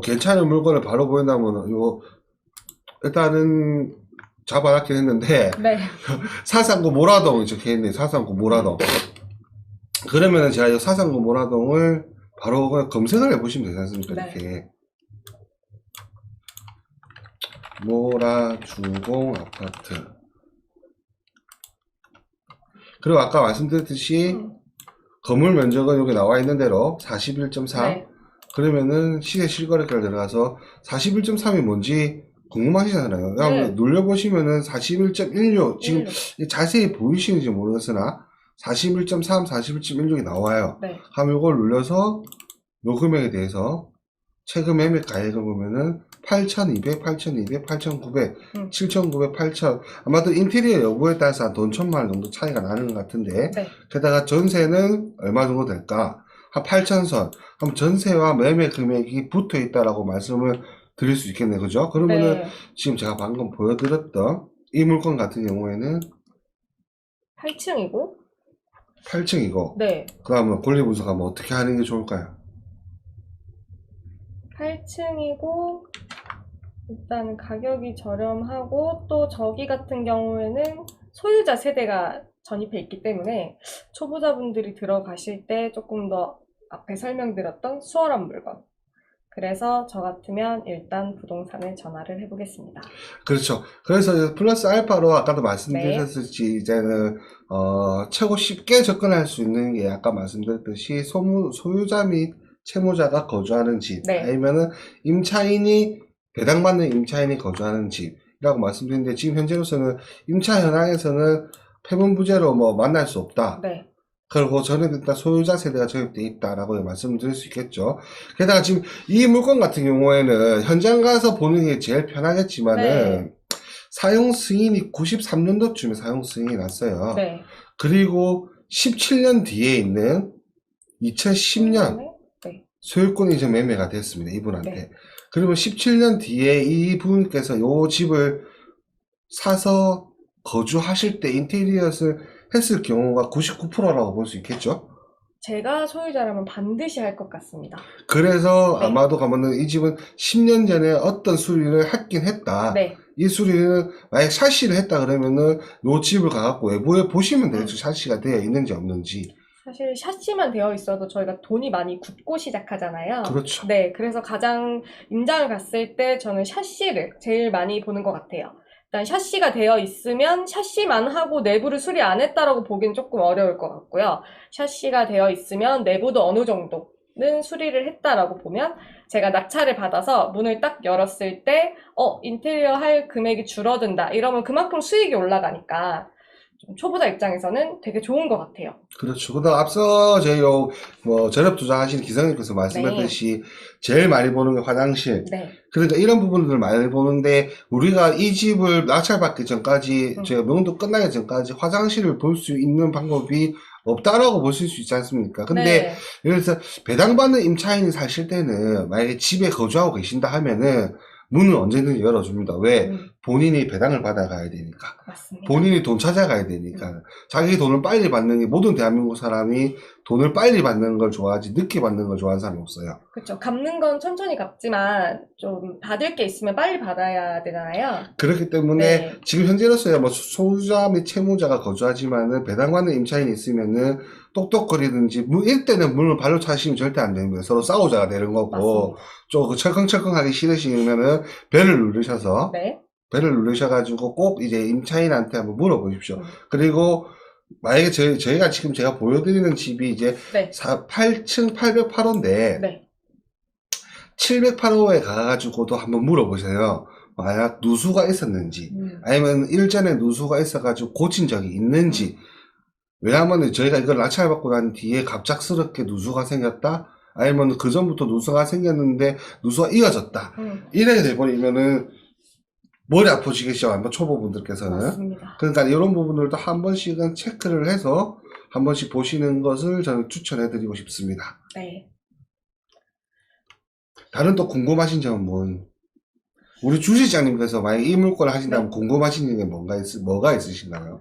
괜찮은 물건을 바로 보인다면 요 일단은 잡아놨긴 했는데 네. 사상구 모라동이 적혀 있네 사상구 모라동 그러면은 제가 이 사상구 모라동을 바로 그냥 검색을 해보시면 되지 않습니까 네. 이렇게 모라 주공 아파트 그리고 아까 말씀드렸듯이 음. 건물 면적은 여기 나와 있는 대로 41.4 네. 그러면은 시세 실거래가를 들어가서 41.3이 뭔지 궁금하시잖아요. 네. 눌러보시면은 41.16 지금 일로. 이게 자세히 보이시는지 모르겠으나 41.3, 41.16이 나와요. 네. 그럼 이걸 눌러서 요 금액에 대해서 최근 매매 가액을 보면은 8,200, 8,200, 8,900, 음. 7,900, 8,000 아마도 인테리어 여부에 따라서 한 돈 천만 원 정도 차이가 나는 것 같은데 네. 게다가 전세는 얼마 정도 될까? 한 8,000선. 그럼 전세와 매매 금액이 붙어 있다라고 말씀을 드릴 수 있겠네요. 그죠? 그러면은 네. 지금 제가 방금 보여드렸던 이 물건 같은 경우에는 8층이고 8층이고, 네. 그러면 권리 분석하면 어떻게 하는 게 좋을까요? 8층이고 일단 가격이 저렴하고 또 저기 같은 경우에는 소유자 세대가 전입해 있기 때문에 초보자분들이 들어가실 때 조금 더 앞에 설명드렸던 수월한 물건. 그래서 저 같으면 일단 부동산에 전화를 해보겠습니다. 그렇죠. 그래서 플러스 알파로 아까도 네. 말씀드렸듯이 이제는 어, 최고 쉽게 접근할 수 있는 게 아까 말씀드렸듯이 소무, 소유자 및 채무자가 거주하는 집 네. 아니면은 임차인이 배당받는 임차인이 거주하는 집이라고 말씀드렸는데 지금 현재로서는 임차 현황에서는 폐문부제로 뭐 만날 수 없다. 네. 그리고 저는 일단 소유자 세대가 저입돼 있다라고 말씀드릴 수 있겠죠. 게다가 지금 이 물건 같은 경우에는 현장 가서 보는 게 제일 편하겠지만은 네. 사용 승인이 93년도쯤에 사용 승인이 났어요. 네. 그리고 17년 뒤에 있는 2010년 네. 소유권이 이제 매매가 됐습니다. 이분한테. 네. 그러면 17년 뒤에 이분께서 요 집을 사서 거주하실 때 인테리어를 했을 경우가 99%라고 볼 수 있겠죠. 제가 소유자라면 반드시 할 것 같습니다. 그래서 네. 아마도 가면은 이 집은 10년 전에 어떤 수리를 했긴 했다. 네. 이 수리는 만약 샤시를 했다 그러면은 요 집을 가갖고 외부에 보시면 되죠. 샤시가 되어 있는지 없는지. 사실 샤시만 되어 있어도 저희가 돈이 많이 굳고 시작하잖아요. 그렇죠. 네, 그래서 가장 임장을 갔을 때 저는 샤시를 제일 많이 보는 것 같아요. 일단 샤시가 되어 있으면 샤시만 하고 내부를 수리 안 했다라고 보기는 조금 어려울 것 같고요. 샤시가 되어 있으면 내부도 어느 정도는 수리를 했다라고 보면 제가 낙찰을 받아서 문을 딱 열었을 때, 어, 인테리어 할 금액이 줄어든다. 이러면 그만큼 수익이 올라가니까 좀 초보자 입장에서는 되게 좋은 것 같아요. 그렇죠. 그다음 앞서 저희 요, 뭐, 전업 투자하시는 기성님께서 말씀했듯이 제일 많이 보는 게 화장실. 네. 그러니까 이런 부분들을 많이 보는데 우리가 이 집을 낙찰받기 전까지 음. 저희가 명도 끝나기 전까지 화장실을 볼 수 있는 방법이 없다라고 보실 수 있지 않습니까? 근데 네. 예를 들어서 배당받는 임차인이 사실 때는 만약에 집에 거주하고 계신다 하면은 문을 언제든지 열어줍니다. 왜? 음, 본인이 배당을 받아가야 되니까. 맞습니다. 본인이 돈 찾아가야 되니까. 자기 돈을 빨리 받는 게 모든 대한민국 사람이 돈을 빨리 받는 걸 좋아하지 늦게 받는 걸 좋아하는 사람이 없어요. 그렇죠. 갚는 건 천천히 갚지만 좀 받을 게 있으면 빨리 받아야 되잖아요. 그렇기 때문에 네. 지금 현재로서야 뭐 소유자 및 채무자가 거주하지만은 배당받는 임차인이 있으면은 똑똑거리든지 문- 이때는 문을 발로 차시면 절대 안 됩니다. 서로 싸우자가 되는 거고 맞습니다. 좀 철컹철컹하기 싫으시면은 벨을 누르셔서 네. 벨을 누르셔가지고 꼭 이제 임차인한테 한번 물어보십시오. 음. 그리고 만약에 저희, 저희가 지금 제가 보여드리는 집이 이제 네. 8층 808호인데 네. 708호에 가가지고도 한번 물어보세요. 만약 누수가 있었는지 음, 아니면 일전에 누수가 있어가지고 고친 적이 있는지 왜냐하면 저희가 이걸 낙찰받고 난 뒤에 갑작스럽게 누수가 생겼다 아니면 그 전부터 누수가 생겼는데 누수가 이어졌다 음, 이렇게 돼버리면은 머리 아프시겠죠 한번 초보분들께서는 맞습니다. 그러니까 이런 부분들도 한 번씩은 체크를 해서 한 번씩 보시는 것을 저는 추천해드리고 싶습니다 네. 다른 또 궁금하신 점은 뭐 우리 주시장님께서 만약 이 물건을 하신다면 네. 궁금하신 게 뭔가 있, 뭐가 있으신가요?